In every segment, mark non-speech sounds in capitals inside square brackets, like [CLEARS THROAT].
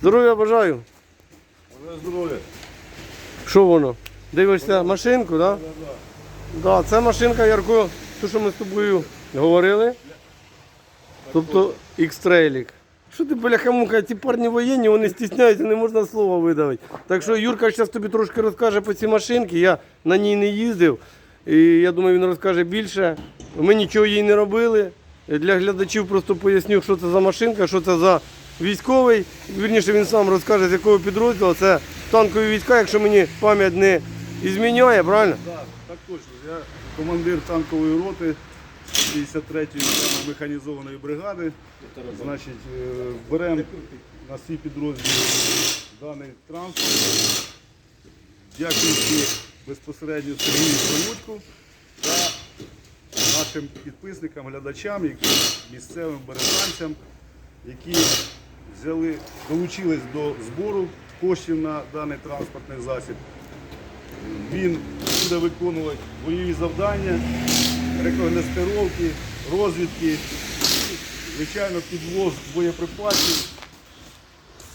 Здоров'я бажаю. Здоров'я. Що воно? Дивишся машинку, так? Да? Да, це машинка Ярко, ту, що ми з тобою говорили. Тобто X-Trailік. Що ти, бляха-муха, ці парні воєнні, вони стісняються, не можна слова видавити. Так що Юрка зараз тобі трошки розкаже по цій машинці. Я на ній не їздив. І я думаю, він розкаже більше. Ми нічого їй не робили. Для глядачів просто поясню, що це за машинка, що це за військовий. Вірніше він сам розкаже, з якого підрозділу. Це танкові війська, якщо мені пам'ять не зміняє, правильно? Так, так точно. Я командир танкової роти 53-ї механізованої бригади. Значить, е, беремо на свій підрозділ даний транспорт. Дякуючи безпосередньо Сергію Прилучку та нашим підписникам, глядачам, які місцевим березанцям, які взяли, долучились до збору коштів на даний транспортний засіб. Він буде виконувати бойові завдання, рекогностировки, розвідки, звичайно, підвоз боєприпасів.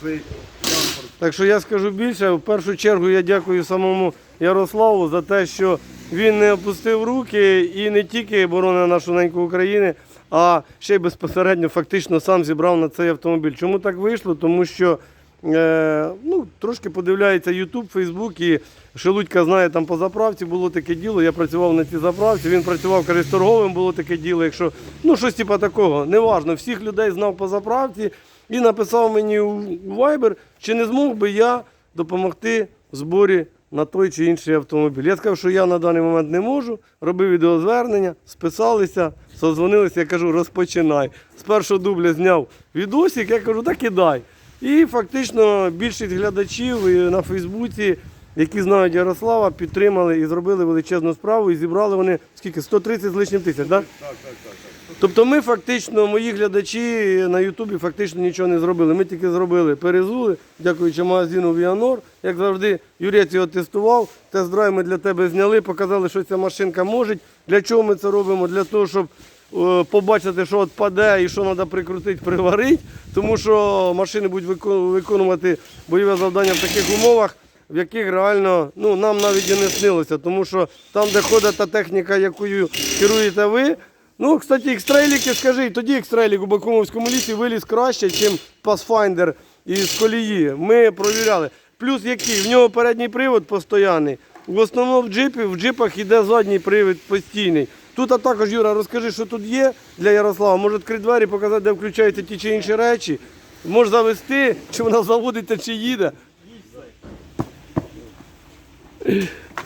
Цей транспорт. Так що я скажу більше. В першу чергу я дякую самому Ярославу за те, що він не опустив руки і не тільки боронив нашу неньку України, а ще й безпосередньо фактично сам зібрав на цей автомобіль. Чому так вийшло? Тому що е, ну, трошки подивляється YouTube, Facebook і Шелудька знає там по заправці було таке діло. Я працював на цій заправці. Він працював каже, з торговим, було таке діло. Якщо ну щось типу такого, неважно, всіх людей знав по заправці і написав мені у Viber, чи не змог би я допомогти в зборі на той чи інший автомобіль. Я сказав, що я на даний момент не можу, робив відеозвернення, списалися, созвонилися, я кажу, розпочинай. З першого дубля зняв відосик, я кажу, так і дай. І фактично більшість глядачів на Фейсбуці, які знають Ярослава, підтримали і зробили величезну справу. І зібрали вони скільки? 130 з лишнім тисяч, так? Так, так, так. Тобто ми фактично, мої глядачі на Ютубі фактично нічого не зробили. Ми тільки зробили, перезули, дякуючи магазину Віанор. Як завжди, Юрець його тестував, тест-драйв ми для тебе зняли, показали, що ця машинка може. Для чого ми це робимо? Для того, щоб е, побачити, що відпаде і що треба прикрутити, приварити. Тому що машини будуть викон- виконувати бойове завдання в таких умовах. В яких реально ну, нам навіть і не снилося, тому що там, де ходить та техніка, якою керуєте ви, Ну, кстати, екстреліки, скажи, тоді екстрелік у Бакумовському лісі виліз краще, ніж Pathfinder із колії. Ми провіряли. Плюс який? В нього передній привод постійний. В основному в джипі, в джипах йде задній привід постійний. Тут а також, Юра, розкажи, що тут є для Ярослава. Може відкрити двері, показати, де включаються ті чи інші речі. Може завести, чи вона заводиться, чи їде.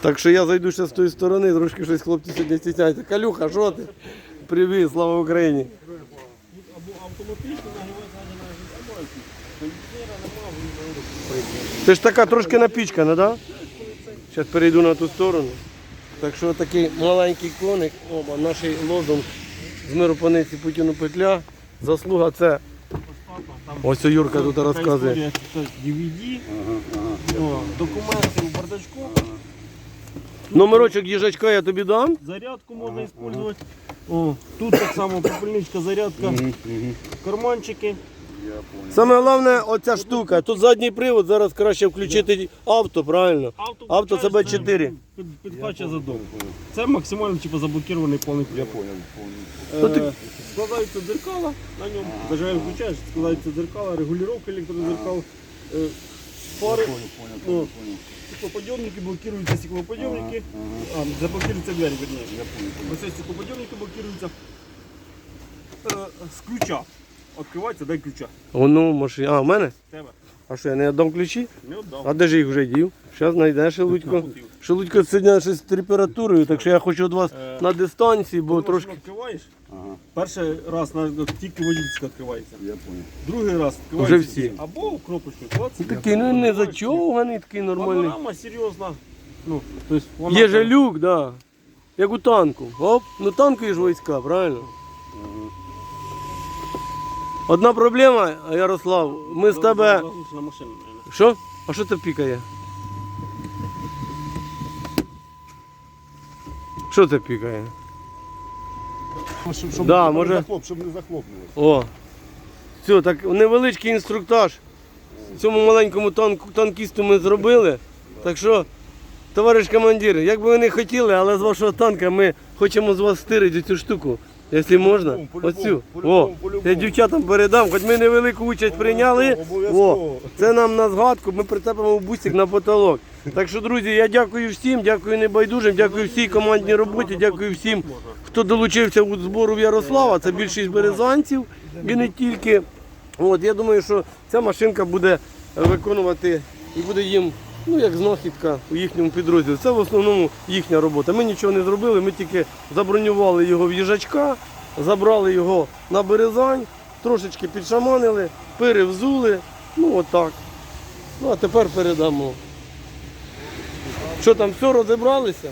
Так що я зайду ще з тої сторони, трошки щось хлопці сьогодні стісняються. Калюха, що ти? Привіт, слава Україні. Це ж така трошки напічкана, так? Да? Зараз перейду на ту сторону. Так що такий маленький коник, оба, наш лозунг з миру паниці Путіну петля. Заслуга це. Ось Юрка тут розказує. DVD, документи у бардачку, Номерочок їжачка я тобі дам. зарядку можна використовувати. О, тут так само попільничка, зарядка, карманчики. Саме головне оця штука. Тут задній привод, зараз краще включити авто, правильно? Авто це включається, Б4. під- Підкачує задом. Це максимально типу, заблокований повний Я привод. понял, понял. Е, Складаються дзеркала на ньому, зажигаю включаєш, складаються дзеркала, регулювання електрозеркал, е, фари. Понял, понял, понял, О, понял. Стеклоподъемники, блокируются стеклоподъемники. А, заблокируются двери, вернее. Я понял, понял. Ось ці стеклоподъемники блокируються. Е, З ключа. Відкривається, дай ключа. Воно в машині. А, в мене? Тебе. А що, я не віддам ключі? Не віддав. А де ж їх вже дів? Зараз знайдеш Шелудько. [LAUGHS] Шелудько сьогодні щось з температурою, так що я хочу від вас Е, на дистанції, бо трошки. відкриваєш, Ага, перший раз на, тільки водительська відкривається. я понял. Другий раз відкривається. Вже всі. Або кнопочку. клац. Такий, ну не зачовганий, такий нормальний. Панорама серйозна. Ну, то есть вона Є же люк, да. Як у танку. Оп, ну танку ж війська, правильно? Одна проблема, Ярослав, ми з тебе. Що? А що це пікає? Що це пікає? Щоб, щоб, Да, щоб може- не захлоп, щоб не захлопнулося. О. Все, так невеличкий інструктаж. цьому маленькому танку, танкісту ми зробили. Так що, товариш командир, як би ви не хотіли, але з вашого танка ми хочемо з вас стирити цю штуку. Якщо можна, оцю. О, я дівчатам передам, хоч ми невелику участь прийняли. О, це нам на згадку, ми прицепимо в бусик на потолок. Так що, друзі, я дякую всім, дякую небайдужим, дякую всій командній роботі, дякую всім, хто долучився у збору в Ярослава. Це більшість березанців і не тільки. От, я думаю, що ця машинка буде виконувати і буде їм ну, як знахідка у їхньому підрозділі. Це в основному їхня робота. Ми нічого не зробили, ми тільки забронювали його в їжачка, забрали його на березань, трошечки підшаманили, перевзули. Ну отак. Ну а тепер передамо. Що там, все розібралися?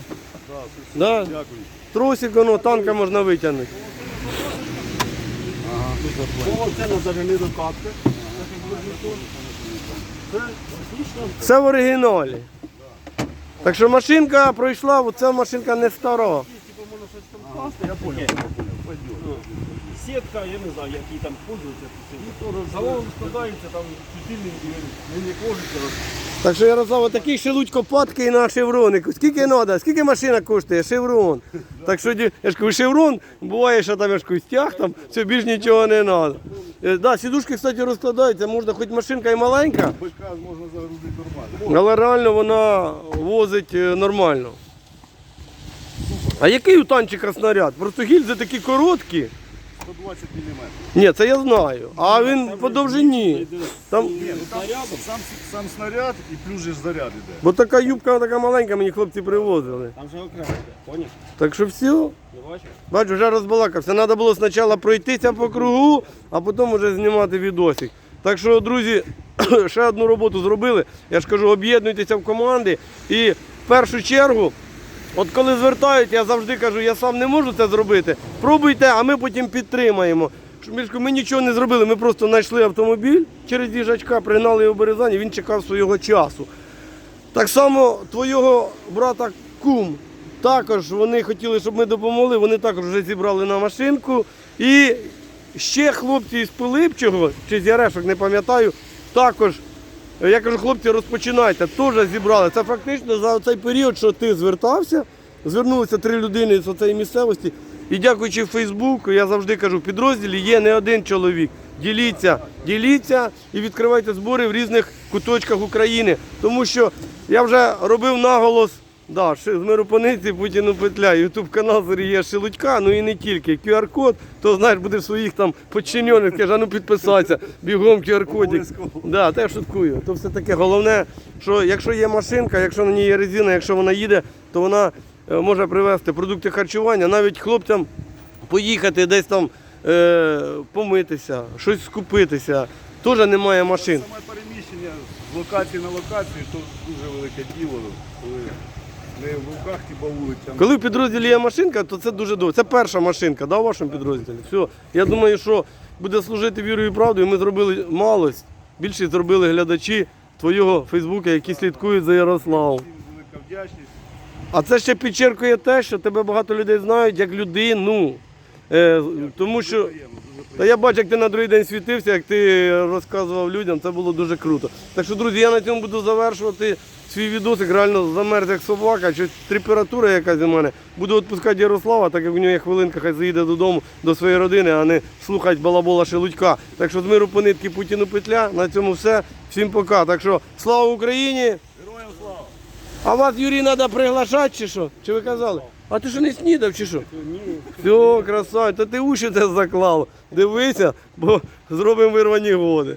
Да. Дякую. Тросик, воно, танка можна витягнути. О, це на. Це отлично. Все в оригіналі. Так що машинка пройшла, оця машинка не стара. Типу я понял. Сітка, я не знаю, як її там пользуються. Салон складається, там чутильний, він не кожиться. Так що Ярослав, такий шелудь копатки і на шевронику. Скільки треба? Скільки машина коштує? Шеврон. Так що я ж кажу, шеврон, буває, що там я ж кажу, стяг, там все більш нічого не треба. Да, сідушки, кстати, розкладаються, можна хоч машинка і маленька, БК можна загрузити нормально. але реально вона возить е, нормально. А який у танчика снаряд? Просто гільзи такі короткі. 120 мм. Ні, це я знаю. А він по довжині. Там, Ні, ну там сам, сам снаряд і плюс же ж заряд іде. бо така юбка така маленька, мені хлопці привозили. Там же окремо йде, поняв? Так що все. Не бачиш? Бачу, вже розбалакався. Треба було спочатку пройтися по кругу, а потім вже знімати відосик. Так що, друзі, [CLEARS THROAT] ще одну роботу зробили. Я ж кажу, об'єднуйтеся в команди. І в першу чергу, от коли звертають, я завжди кажу, я сам не можу це зробити. Пробуйте, а ми потім підтримаємо. Ми нічого не зробили, ми просто знайшли автомобіль через їжачка, пригнали його в він чекав свого часу. Так само твого брата кум. Також вони хотіли, щоб ми допомогли. Вони також вже зібрали на машинку. І ще хлопці із Пилипчого, чи з Ярешок, не пам'ятаю, також. Я кажу, хлопці, розпочинайте, теж зібрали. Це фактично за цей період, що ти звертався, звернулися три людини з цієї місцевості. І дякуючи Фейсбуку, я завжди кажу, в підрозділі є не один чоловік. Діліться, діліться і відкривайте збори в різних куточках України. Тому що я вже робив наголос. Да, з миропониці Путіну петля, ютуб канал Сергія Шелудька, ну і не тільки. QR-код, то знаєш, буде в своїх там подчинених, каже, а ну підписатися, бігом QR-кодик. Да, та я шуткую. То все таке головне, що якщо є машинка, якщо на ній є резина, якщо вона їде, то вона е, може привезти продукти харчування, навіть хлопцям поїхати десь там е, помитися, щось скупитися. Теж немає машин. Саме переміщення з локації на локацію, то дуже велике діло. Коли не в руках типа вулиця. Коли в підрозділі є машинка, то це дуже добре. Це перша машинка да, у вашому підрозділі. Все. Я думаю, що буде служити вірою і правдою. Ми зробили малость. Більшість зробили глядачі твого Фейсбука, які слідкують за Ярославом. Всім велика вдячність. А це ще підчеркує те, що тебе багато людей знають як людину. Е, тому що та я бачу, як ти на другий день світився, як ти розказував людям, це було дуже круто. Так що, друзі, я на цьому буду завершувати свій відосик. Реально замерз як собака, щось температура якась у мене. Буду відпускати Ярослава, так як у нього є хвилинка, хай заїде додому до своєї родини, а не слухати балабола шелудька. Так що з миру по нитки Путіну петля. На цьому все. Всім пока. Так що слава Україні! Героям слава! А вас, Юрій, треба приглашати чи що? Чи ви казали? А ти що не снідав чи що? Ні. Все, красавець, та ти уші це заклав. Дивися, бо зробимо вирвані годи.